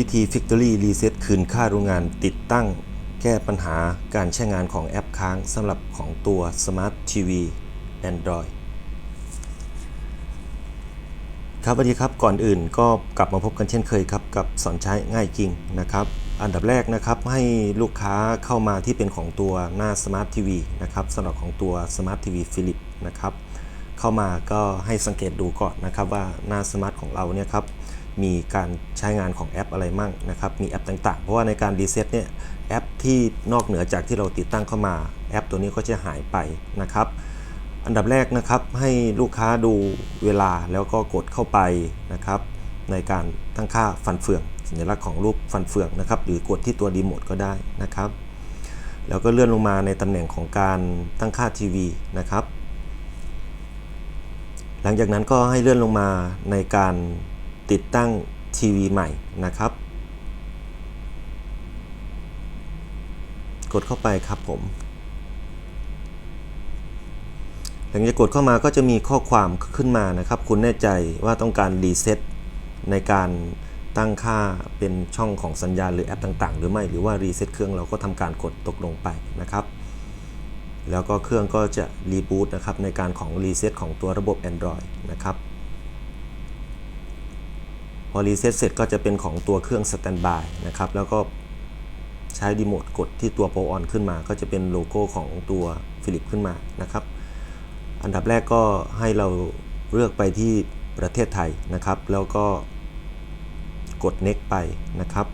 วิธี Factory Reset คืนค่าโรงงานติดตั้ง แก้ปัญหาการใช้งานของแอปค้างสำหรับของตัว Smart TV Android ครับสวัสดีครับก่อนอื่นก็กลับมาพบกันเช่นเคยครับ กับสอนใช้ง่ายจริงนะครับ อันดับแรกนะครับให้ลูกค้าเข้ามาที่เป็นของตัวหน้า Smart TV นะครับสำหรับของตัว Smart TV Philips นะครับ เข้ามาก็ให้สังเกตดูก่อนนะครับว่าหน้าสมาร์ทของเราเนี่ยครับ มีการใช้งานของแอปอะไรมั่งนะครับ มีแอปต่างๆ เพราะว่าในการรีเซ็ตเนี่ยแอปที่นอกเหนือจากที่เราติดตั้งเข้ามา แอปตัวนี้ก็จะหายไปนะครับ อันดับแรกนะครับให้ลูกค้าดูเวลาแล้วก็กดเข้าไปนะครับ ในการตั้งค่าฟันเฟือง สัญลักษณ์ของรูปฟันเฟืองนะครับ หรือกดที่ตัวรีโมทก็ได้นะครับ แล้วก็เลื่อนลงมาในตำแหน่งของการตั้งค่าทีวีนะครับ หลังจากนั้นก็ให้เลื่อนลงมาในการ ติดตั้งทีวีใหม่นะครับ กดเข้าไปครับผม หลังจากกดเข้ามาก็จะมีข้อความขึ้นมานะครับ คุณแน่ใจว่าต้องการรีเซ็ตในการตั้งค่าเป็นช่องของสัญญาณหรือแอปต่างๆ หรือไม่หรือว่ารีเซ็ตเครื่องเราก็ทำการกดตกลงไปนะครับ แล้วก็เครื่องก็จะรีบูตนะครับในการของรีเซ็ตของตัวระบบ Android นะครับ พอรีเซ็ตเสร็จก็จะเป็นของตัวเครื่องสแตนบายนะครับ แล้วก็ใช้รีโมทกดที่ตัว Power On ขึ้นมา ก็จะเป็นโลโก้ของตัวฟิลิปขึ้นมานะครับ อันดับแรกก็ให้เราเลือกไปที่ประเทศไทยนะครับ แล้วก็กด next ไปนะครับ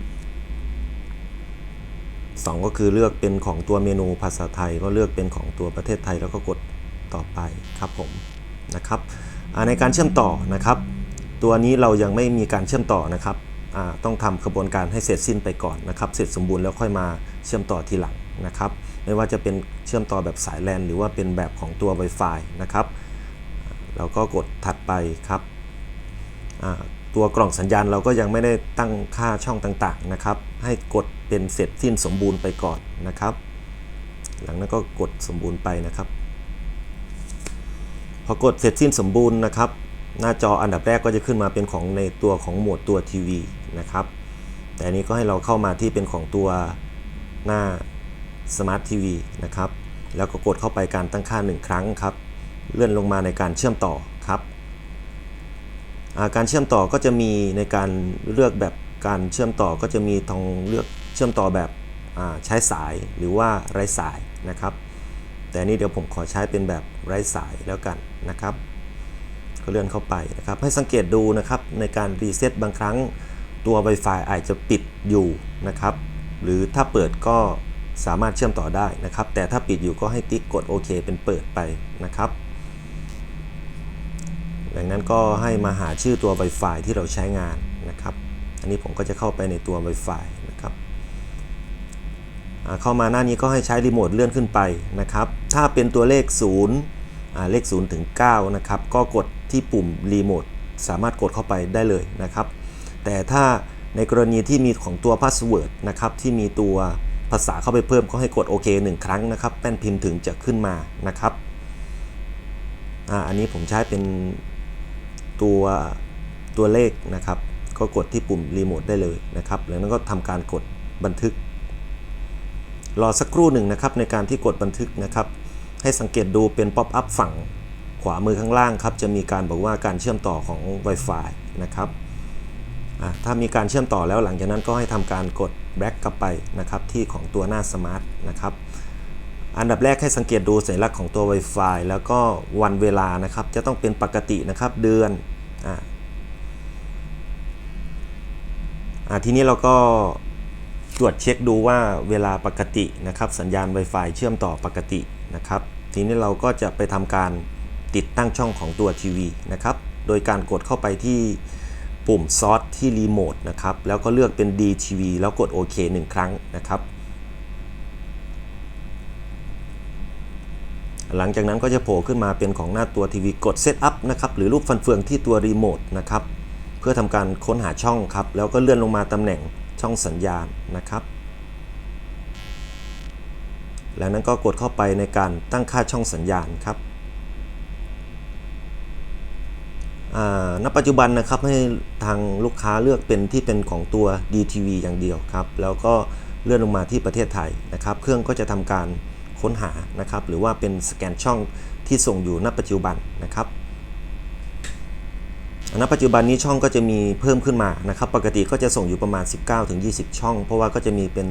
2ก็คือเลือกเป็นของตัวเมนูภาษาไทย ก็เลือกเป็นของตัวประเทศไทย แล้วก็กดต่อไปครับผมนะครับในการเชื่อมต่อนะครับ ตัวนี้เรายังไม่มีการเชื่อมต่อนะครับต้องทำกระบวนการให้เสร็จสิ้นไปก่อนนะครับ เสร็จสมบูรณ์แล้วค่อยมาเชื่อมต่อทีหลังนะครับ ไม่ว่าจะเป็นเชื่อมต่อแบบสายแลนหรือว่าเป็นแบบของตัว Wi-Fi นะครับเราก็กดถัดไปครับตัวกล่องสัญญาณเราก็ยังไม่ได้ตั้งค่าช่องต่างๆนะครับ ให้กดเป็นเสร็จสิ้นสมบูรณ์ไปก่อนนะครับ หลังนั้นก็กดสมบูรณ์ไปนะครับ พอกดเสร็จสิ้นสมบูรณ์นะครับ หน้าจออันดับแรกก็จะขึ้นมาเป็นของในตัวของโหมดตัวทีวีนะครับ แต่อันนี้ก็ให้เราเข้ามาที่เป็นของตัวหน้าสมาร์ททีวีนะครับ แล้วก็กดเข้าไปการตั้งค่า 1 ครั้งครับ เลื่อนลงมาในการเชื่อมต่อครับการเชื่อมต่อก็จะมีในการเลือกแบบการเชื่อมต่อก็จะมีทางเลือกเชื่อมต่อแบบใช้สายหรือว่าไร้สายนะครับ แต่นี้เดี๋ยวผมขอใช้เป็นแบบไร้สายแล้วกันนะครับ ก็เลื่อนเข้าไปนะครับ ให้สังเกตดูนะครับในการรีเซ็ตบางครั้งตัว Wi-Fi อาจจะปิดอยู่นะครับ หรือถ้าเปิดก็สามารถเชื่อมต่อได้นะครับ แต่ถ้าปิดอยู่ก็ให้ติ๊กกดโอเคเป็นเปิดไปนะครับดังนั้นก็ให้มาหาชื่อตัว Wi-Fi ที่เราใช้งานนะครับ อันนี้ผมก็จะเข้าไปในตัว Wi-Fi นะครับเข้ามาหน้านี้ก็ให้ใช้รีโมทเลื่อนขึ้นไปนะครับ ถ้าเป็นตัวเลข 0 เลข 0 ถึง 9 นะครับ ก็กดที่ปุ่มรีโมทสามารถกดเข้าไปได้เลยนะครับ แต่ถ้าในกรณีที่มีของตัวพาสเวิร์ดนะครับที่มีตัวภาษาเข้าไปเพิ่มก็ให้กดโอเค1ครั้งนะครับแป้นพิมพ์ถึงจะขึ้นมานะครับออันนี้ผมใช้เป็นตัวตัวเลขนะครับ ก็กดที่ปุ่มรีโมทได้เลยนะครับแล้วนั้นก็ทำการกดบันทึก รอสักครู่หนึ่งนะครับในการที่กดบันทึกนะครับ ให้สังเกตดูเป็นป๊อปอัพฝั่งขวามือข้างล่างครับ จะมีการบอกว่าการเชื่อมต่อของ Wi-Fi นะครับถ้ามีการเชื่อมต่อแล้วหลังจากนั้นก็ให้ทำการกดแบ็กกลับไปนะครับที่ของตัวหน้าสมาร์ทนะครับอันดับแรกให้สังเกตดูสัญลักษณ์ของตัว Wi-Fi แล้วก็วันเวลานะครับ จะต้องเป็นปกตินะครับเดือนอ่าทีนี้เราก็ ตรวจเช็คดูว่าเวลาปกตินะครับ สัญญาณ Wi-Fi เชื่อมต่อปกตินะครับ ทีนี้เราก็จะไปทำการติดตั้งช่องของตัวทีวีนะครับ โดยการกดเข้าไปที่ปุ่มซอสที่รีโมทนะครับ แล้วก็เลือกเป็น DTV แล้วกดโอเค1ครั้งนะครับ หลังจากนั้นก็จะโผล่ขึ้นมาเป็นของหน้าตัวทีวีกดเซตอัพนะครับ หรือรูปฟันเฟืองที่ตัวรีโมทนะครับ เพื่อทำการค้นหาช่องครับ แล้วก็เลื่อนลงมาตำแหน่ง ช่องสัญญาณนะครับ แล้วนั้นก็กดเข้าไปในการตั้งค่าช่องสัญญาณครับอ่าณปัจจุบันนะครับให้ทางลูกค้าเลือกเป็นที่เป็นของตัว DTV อย่างเดียวครับ แล้วก็เลื่อนลงมาที่ประเทศไทยนะครับ เครื่องก็จะทำการค้นหานะครับ หรือว่าเป็นสแกนช่องที่ส่งอยู่ณปัจจุบันนะครับ ณปัจจุบันนี้ช่องก็จะมีเพิ่มขึ้นมานะครับ ปกติก็จะส่งอยู่ประมาณ 19-20 ช่อง เพราะว่าก็จะมีเป็น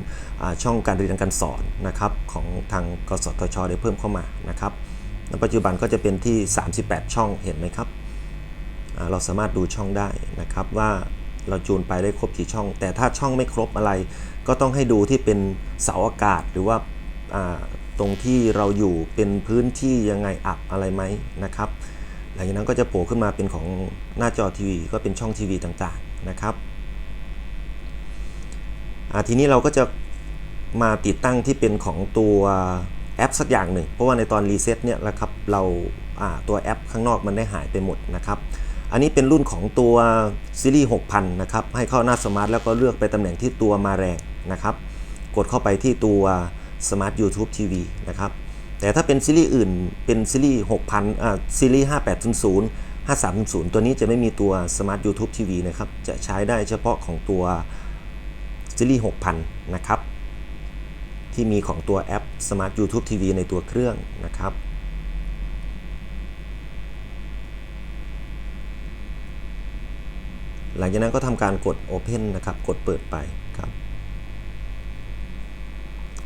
ช่องการเรียนการสอนนะครับของทางกสทช ได้เพิ่มเข้ามานะครับ ณ ปัจจุบันก็จะเป็นที่ 38 ช่องเห็นไหมครับ เราสามารถดูช่องได้นะครับว่าเราจูนไปได้ครบกี่ช่อง แต่ถ้าช่องไม่ครบอะไร ก็ต้องให้ดูที่เป็นเสาอากาศหรือว่าาตรงที่เราอยู่เป็นพื้นที่ยังไงอับอะไรไหมนะครับ ลังจากนั้นก็จะโผล่ขึ้นมาเป็นของหน้าจอทีวีก็เป็นช่องทีวีต่างๆนะครับทีนี้เราก็จะมาติดตั้งที่เป็นของตัวแอปสักอย่างหนึ่ง เพราะว่าในตอนรีเซ็ตเนี่ยนะครับเราอ่าตัวแอปข้างนอกมันได้หายไปหมดนะครับ อันนี้เป็นรุ่นของตัวซีรีส์6000 นะครับ ให้เข้าหน้าสมาร์ทแล้วก็เลือกไปตำแหน่งที่ตัวมาแรงนะครับ กดเข้าไปที่ตัว Smart YouTube TV นะครับ แต่ถ้าเป็นซีรีส์อื่นเป็นซีรีส์6,000อ่าซีรีส์5800 5300 ตัวนี้จะไม่มีตัว Smart YouTube TV นะครับ จะใช้ได้เฉพาะของตัวซีรีส์6,000 นะครับ ที่มีของตัวแอป Smart YouTube TV ในตัวเครื่องนะครับหลังจากนั้นก็ทำการกด Open นะครับ กดเปิดไปครับ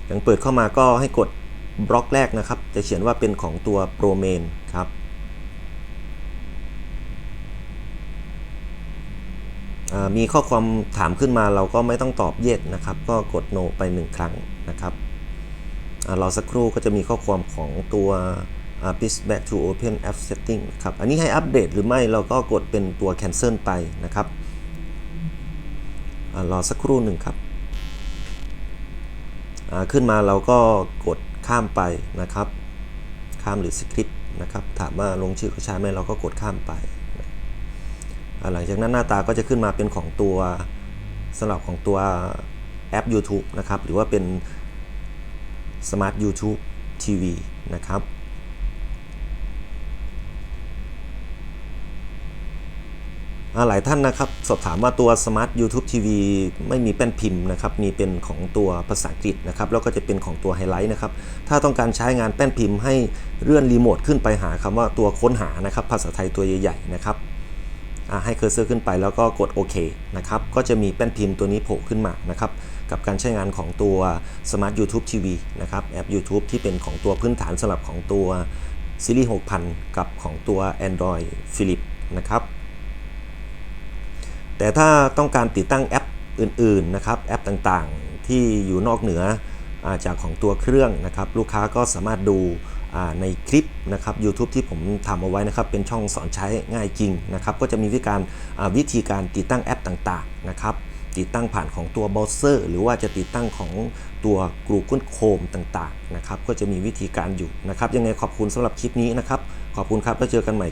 ยังเปิดเข้ามาก็ให้กด บล็อกแรกนะครับ จะเขียนว่าเป็นของตัว Pro Main ครับมีข้อความถามขึ้นมาเราก็ไม่ต้องตอบ yes นะครับ ก็กด no ไป 1 ครั้งนะครับอรอสักครู่ก็จะมีข้อความของตัว please back to open app setting ครับ อันนี้ให้อัปเดตหรือไม่เราก็กดเป็นตัว cancel ไปนะครับอรอสักครู่หนึ่งครับขึ้นมาเราก็กด ข้ามไปนะครับ ข้ามหรือสคริปต์นะครับถามว่าลงชื่อเขาใช้ไหมเราก็กดข้ามไปหลังจากนั้นหน้าตาก็จะขึ้นมาเป็นของตัวสำหรับของตัวแอป YouTube นะครับ หรือว่าเป็น Smart YouTube TV นะครับ อ่า หลายท่านนะครับ สอบถามว่าตัว Smart YouTube TV ไม่มีแป้นพิมพ์นะครับ มีเป็นของตัวภาษาอังกฤษนะครับ แล้วก็จะเป็นของตัวไฮไลท์นะครับ ถ้าต้องการใช้งานแป้นพิมพ์ให้เลื่อนรีโมทขึ้นไปหาคำว่าตัวค้นหานะครับ ภาษาไทยตัวใหญ่ๆนะครับให้เคอร์เซอร์ขึ้นไปแล้วก็กดโอเคนะครับ ก็จะมีแป้นพิมพ์ตัวนี้โผล่ขึ้นมานะครับ กับการใช้งานของตัว Smart YouTube TV นะครับแอป YouTube ที่เป็นของตัวพื้นฐานสำหรับของตัวซีรีส์ 6000 กับของตัว Android Philips นะครับ แต่ถ้าต้องการติดตั้งแอปอื่นๆนะครับแอปต่างๆ ที่อยู่นอกเหนือาจากของตัวเครื่องนะครับ ลูกค้าก็สามารถดูในคลิปนะครับ YouTube ที่ผมทำเอาไว้นะครับ เป็นช่องสอนใช้ง่ายจริงนะครับ ก็จะมีวิธีการาวิธีการติดตั้งแอปต่างๆนะครับ ติดตั้งผ่านของตัวเบราว์เซอร์ หรือว่าจะติดตั้งของตัว Google Chrome ต่างๆนะครับ ก็จะมีวิธีการอยู่นะครับ ยังไงขอบคุณสำหรับคลิปนี้นะครับ ขอบคุณครับแล้วเจอกันใหม่